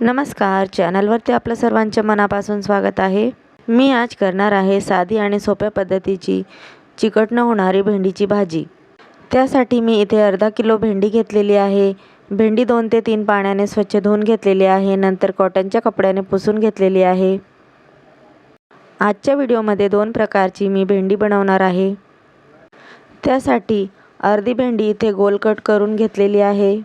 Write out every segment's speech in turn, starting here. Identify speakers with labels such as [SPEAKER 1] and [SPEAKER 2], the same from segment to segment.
[SPEAKER 1] नमस्कार. चॅनलवरती आपलं सर्वांच्या मनापासून स्वागत आहे. मी आज करणार आहे साधी आणि सोप्या पद्धतीची चिकट न होणारी भेंडीची भाजी. त्यासाठी मी इथे अर्धा किलो भेंडी घेतलेली आहे. भेंडी दोन ते तीन पाण्याने स्वच्छ धुवून घेतलेली आहे. नंतर कॉटनच्या कपड्याने पुसून घेतलेली आहे. आजच्या व्हिडिओमध्ये दोन प्रकारची मी भेंडी बनवणार आहे. त्यासाठी अर्धी भेंडी इथे गोल कट करून घेतलेली आहे.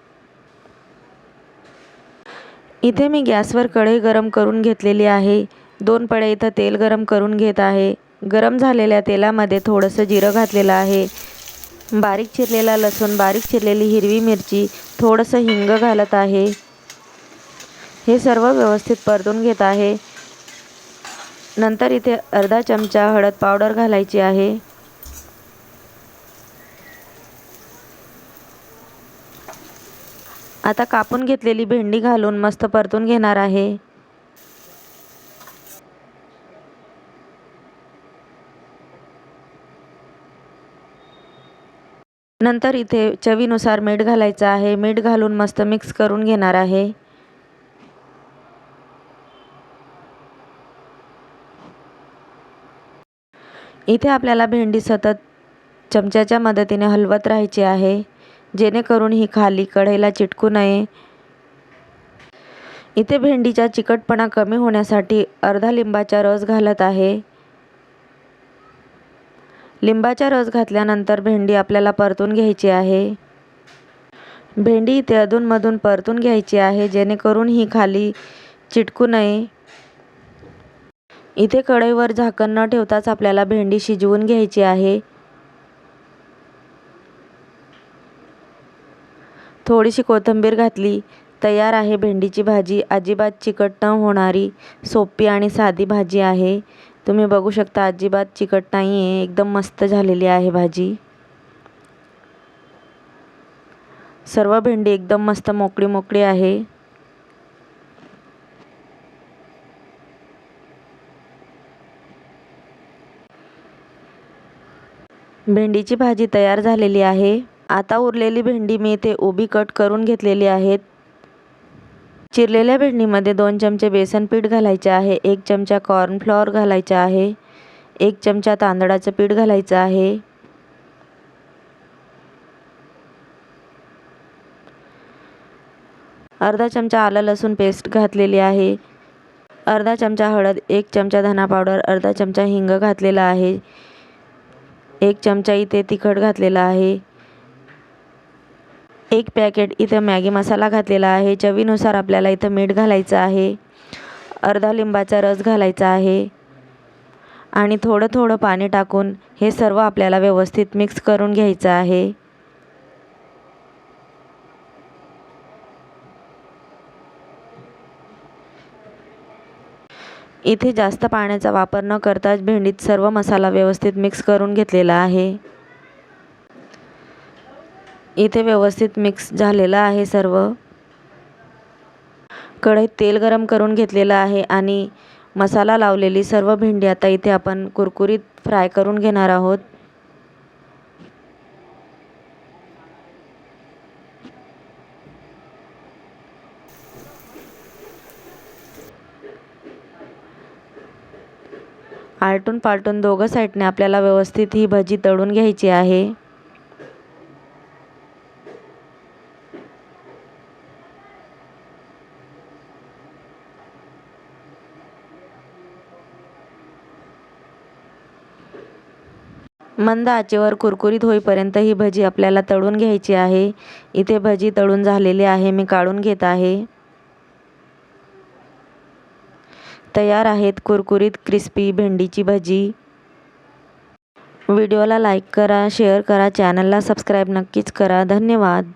[SPEAKER 1] इथे मी गॅसवर कढई गरम करून घेतलेली आहे. दोन पडे इथं तेल गरम करून घेत आहे. गरम झालेल्या तेलामध्ये थोडंसं जिरं घातलेलं आहे. बारीक चिरलेला लसूण बारीक चिरलेली हिरवी मिरची थोडंसं हिंग घालत आहे. हे सर्व व्यवस्थित परतून घेत आहे. नंतर इथे अर्धा चमचा हळद पावडर घालायची आहे. आता कापून घेतलेली भेंडी घालून मस्त परतून घेणार आहे. नंतर इथे चवीनुसार मीठ घालायचं आहे. मीठ घालून मस्त मिक्स करून घेणार आहे. इथे आपल्याला भेंडी सतत चमच्याच्या मदतीने हलवत राहायची आहे. जेणेकरून ही खाली कढईला चिटकू नये. इथे भेंडीचा चिकटपणा कमी होण्यासाठी अर्धा लिंबाचा रस घालत आहे. लिंबाचा रस घातल्यानंतर भेंडी आपल्याला परतून घ्यायची आहे. भेंडी इथे अधूनमधून परतून घ्यायची आहे जेणेकरून ही खाली चिटकू नये. इथे कढईवर झाकण न ठेवताच आपल्याला भेंडी शिजवून घ्यायची आहे. थोडीशी कोथिंबीर घातली. तयार आहे भेंडीची भाजी. अजिबात चिकट न होणारी सोपी आणि साधी भाजी आहे. तुम्ही बघू शकता अजिबात चिकट नाही आहे एकदम मस्त झालेली आहे भाजी. सर्व भेंडी एकदम मस्त मोकळी मोकळी आहे. भेंडीची भाजी तयार झालेली आहे. आता उरलेली भेंडी मी इथे उभी कट करून घेतलेली आहेत. चिरलेल्या भेंडीमध्ये दोन चमचे बेसन पीठ घालायचे आहे एक चमचा कॉर्नफ्लॉवर घालायचा आहे एक चमचा तांदळाचं पीठ घालायचं आहे. अर्धा चमचा आलं लसूण पेस्ट घातलेली आहे. अर्धा चमचा हळद एक चमचा धना पावडर अर्धा चमचा हिंग घातलेला आहे. एक चमचा इथे तिखट घातलेला आहे. एक पॅकेट इथं मॅगी मसाला घातलेला आहे. चवीनुसार आपल्याला इथं मीठ घालायचं आहे. अर्धा लिंबाचा रस घालायचा आहे. आणि थोडं थोडं पाणी टाकून हे सर्व आपल्याला व्यवस्थित मिक्स करून घ्यायचं आहे. इथे जास्त पाण्याचा वापर न करताच भेंडीत सर्व मसाला व्यवस्थित मिक्स करून घेतलेला आहे. इथे व्यवस्थित मिक्स झालेलं आहे सर्व. कढईत तेल गरम करून घेतलेलं आहे आणि मसाला लावलेली सर्व भेंडी आता इथे आपण कुरकुरीत फ्राय करून घेणार आहोत. आलटून पालटून दोघं साईडने आपल्याला व्यवस्थित ही भजी तळून घ्यायची आहे. मंद आचेवर कुरकुरीत होईपर्यंत ही भजी आपल्याला तळून घ्यायची आहे. इथे भजी तळून झालेली आहे मी काढून घेत आहे. तयार आहेत कुरकुरीत क्रिस्पी भेंडीची भजी. व्हिडिओला लाईक करा शेअर करा चॅनलला सबस्क्राईब नक्कीच करा. धन्यवाद.